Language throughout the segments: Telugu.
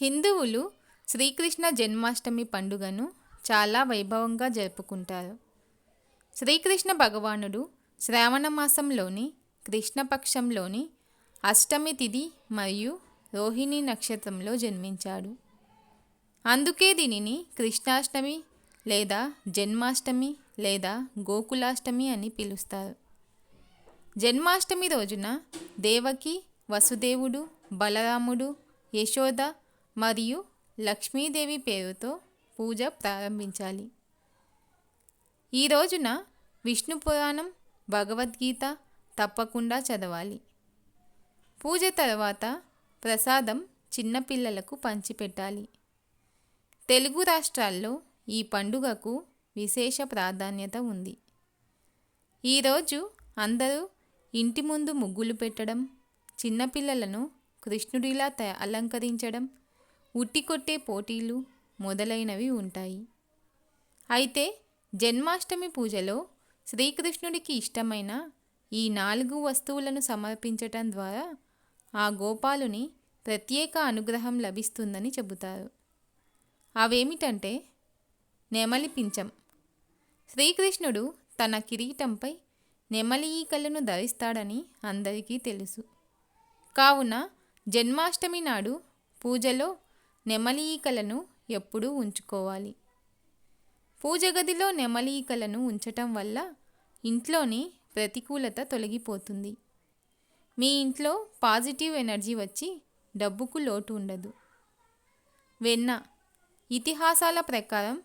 హిందువులు శ్రీకృష్ణ జన్మాష్టమి పండుగను చాలా వైభవంగా జరుపుకుంటారు. శ్రీకృష్ణ భగవానుడు శ్రావణ మాసంలోని కృష్ణపక్షంలోని అష్టమి తిథి మరియు రోహిణి నక్షత్రంలో జన్మించాడు. అందుకే దీనిని కృష్ణాష్టమి లేదా జన్మాష్టమి లేదా గోకులాష్టమి అని పిలుస్తారు. జన్మాష్టమి రోజున దేవకి వసుదేవుడు బలరాముడు యశోద మరియు లక్ష్మీదేవి పేరుతో పూజ ప్రారంభించాలి. ఈ రోజున విష్ణు పురాణం భగవద్గీత తప్పకుండా చదవాలి. పూజ తర్వాత ప్రసాదం చిన్నపిల్లలకు పంచిపెట్టాలి. తెలుగు రాష్ట్రాల్లో ఈ పండుగకు విశేష ప్రాధాన్యత ఉంది. ఈరోజు అందరూ ఇంటి ముందు ముగ్గులు పెట్టడం చిన్నపిల్లలను కృష్ణుడిలా త అలంకరించడం ఉట్టి కొట్టే పోటీలు మొదలైనవి ఉంటాయి. అయితే జన్మాష్టమి పూజలో శ్రీకృష్ణుడికి ఇష్టమైన ఈ నాలుగు వస్తువులను సమర్పించటం ద్వారా ఆ గోపాలుని ప్రత్యేక అనుగ్రహం లభిస్తుందని చెబుతారు. అవేమిటంటే నెమలి పించం శ్రీకృష్ణుడు తన కిరీటంపై నెమలి ఈకలను ధరిస్తాడని అందరికీ తెలుసు. కావున జన్మాష్టమి నాడు పూజలో నెమలి ఈకలను ఎప్పుడూ ఉంచుకోవాలి. పూజ గదిలో నెమలికలను ఉంచటం వల్ల ఇంట్లోని ప్రతికూలత తొలగిపోతుంది. మీ ఇంట్లో పాజిటివ్ ఎనర్జీ వచ్చి డబ్బుకు లోటు ఉండదు. వెన్న. ఇతిహాసాల ప్రకారం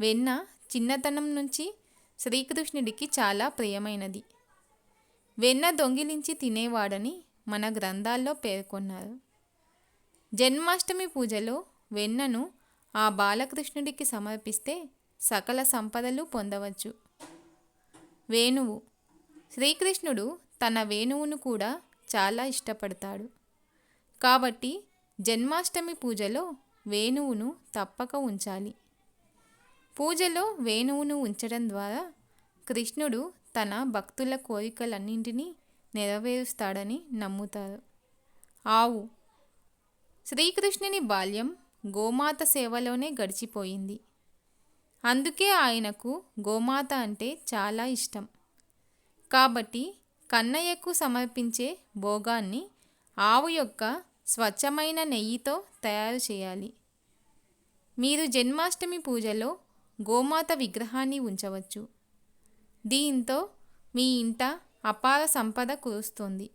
వెన్న చిన్నతనం నుంచి శ్రీకృష్ణుడికి చాలా ప్రియమైనది. వెన్న దొంగిలించి తినేవాడని మన గ్రంథాల్లో పేర్కొన్నారు. జన్మాష్టమి పూజలో వెన్నను ఆ బాలకృష్ణుడికి సమర్పిస్తే సకల సంపదలు పొందవచ్చు. వేణువు. శ్రీకృష్ణుడు తన వేణువును కూడా చాలా ఇష్టపడతాడు. కాబట్టి జన్మాష్టమి పూజలో వేణువును తప్పక ఉంచాలి. పూజలో వేణువును ఉంచడం ద్వారా కృష్ణుడు తన భక్తుల కోరికలన్నింటినీ నెరవేరుస్తాడని నమ్ముతారు. ఆవు. శ్రీకృష్ణుని బాల్యం గోమాత సేవలోనే గడిచిపోయింది. అందుకే ఆయనకు గోమాత అంటే చాలా ఇష్టం. కాబట్టి కన్నయ్యకు సమర్పించే భోగాన్ని ఆవు యొక్క స్వచ్ఛమైన నెయ్యితో తయారు చేయాలి. మీరు జన్మాష్టమి పూజలో గోమాత విగ్రహాన్ని ఉంచవచ్చు. దీంతో మీ ఇంట అపార సంపద కురుస్తుంది.